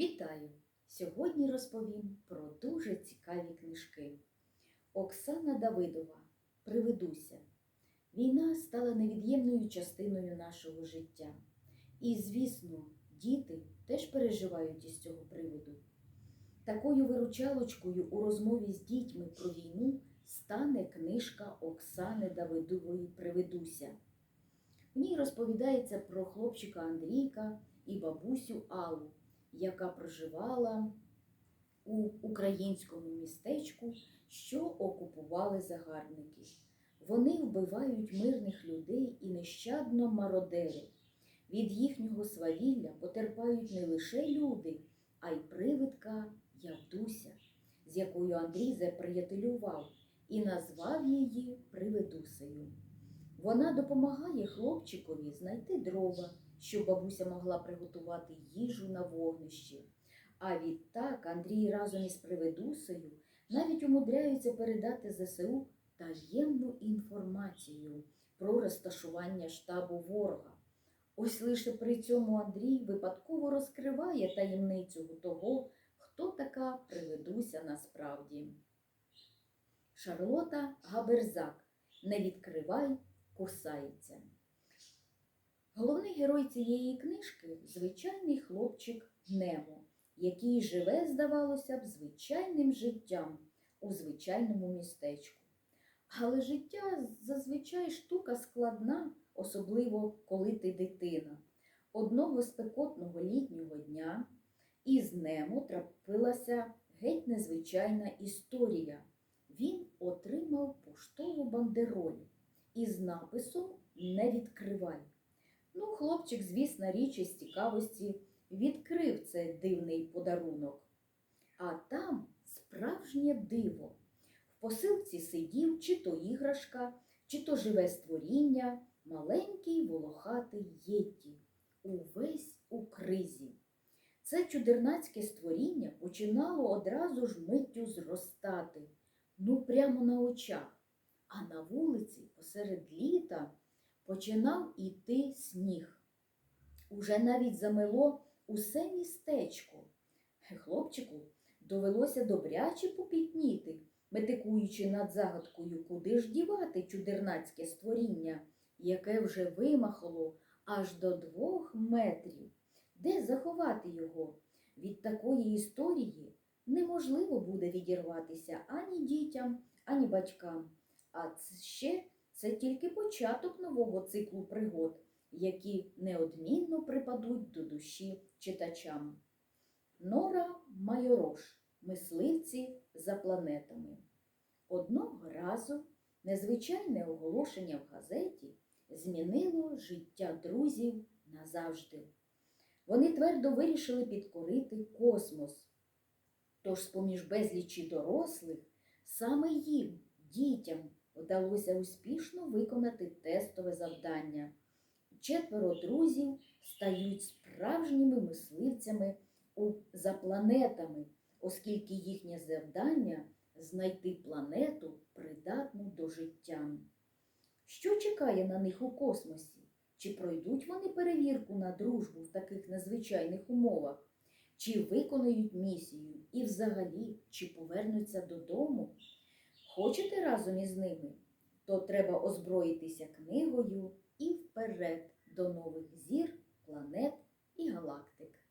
Вітаю! Сьогодні розповім про дуже цікаві книжки. Оксана Давидова Приведуся. Війна стала невід'ємною частиною нашого життя. І, звісно, діти теж переживають із цього приводу. Такою виручалочкою у розмові з дітьми про війну стане книжка Оксани Давидової Приведуся. В ній розповідається про хлопчика Андрійка і бабусю Аллу, яка проживала у українському містечку, що окупували загарбники. Вони вбивають мирних людей і нещадно мародерять. Від їхнього свавілля потерпають не лише люди, а й привидка Явдуся, з якою Андрій заприятелював і назвав її Привидусею. Вона допомагає хлопчикові знайти дрова, щоб бабуся могла приготувати їжу на вогнищі. А відтак Андрій разом із Привидусею навіть умудряються передати ЗСУ таємну інформацію про розташування штабу ворога. Ось лише при цьому Андрій випадково розкриває таємницю того, хто така Привидуся насправді. Шарлота Габерзак. Не відкривай, кусається. Головний герой цієї книжки звичайний хлопчик Немо, який живе, здавалося б, звичайним життям у звичайному містечку. Але життя зазвичай штука складна, особливо коли ти дитина. Одного спекотного літнього дня із Немо трапилася геть незвичайна історія. Він отримав поштову бандероль із написом Не відкривай. Ну, хлопчик, звісно, річ із цікавості відкрив цей дивний подарунок. А там справжнє диво. В посилці сидів чи то іграшка, чи то живе створіння, маленький волохатий єтті, увесь у кризі. Це чудернацьке створіння починало одразу ж миттю зростати, ну прямо на очах. А на вулиці посеред літа починав іти сніг. Уже навіть замело усе містечко. Хлопчику довелося добряче попітніти, метикуючи над загадкою, куди ж дівати чудернацьке створіння, яке вже вимахало аж до двох метрів. Де заховати його? Від такої історії неможливо буде відірватися ані дітям, ані батькам. А ще це тільки початок нового циклу пригод, які неодмінно припадуть до душі читачам. Нора Майорош. Мисливці за планетами. Одного разу незвичайне оголошення в газеті змінило життя друзів назавжди. Вони твердо вирішили підкорити космос. Тож, з-поміж безлічі дорослих, саме їм, дітям, вдалося успішно виконати тестове завдання. Четверо друзів стають справжніми мисливцями за планетами, оскільки їхнє завдання знайти планету, придатну до життя. Що чекає на них у космосі? Чи пройдуть вони перевірку на дружбу в таких незвичайних умовах? Чи виконають місію і взагалі, чи повернуться додому? Хочете разом із ними? То треба озброїтися книгою і вперед до нових зір, планет і галактик.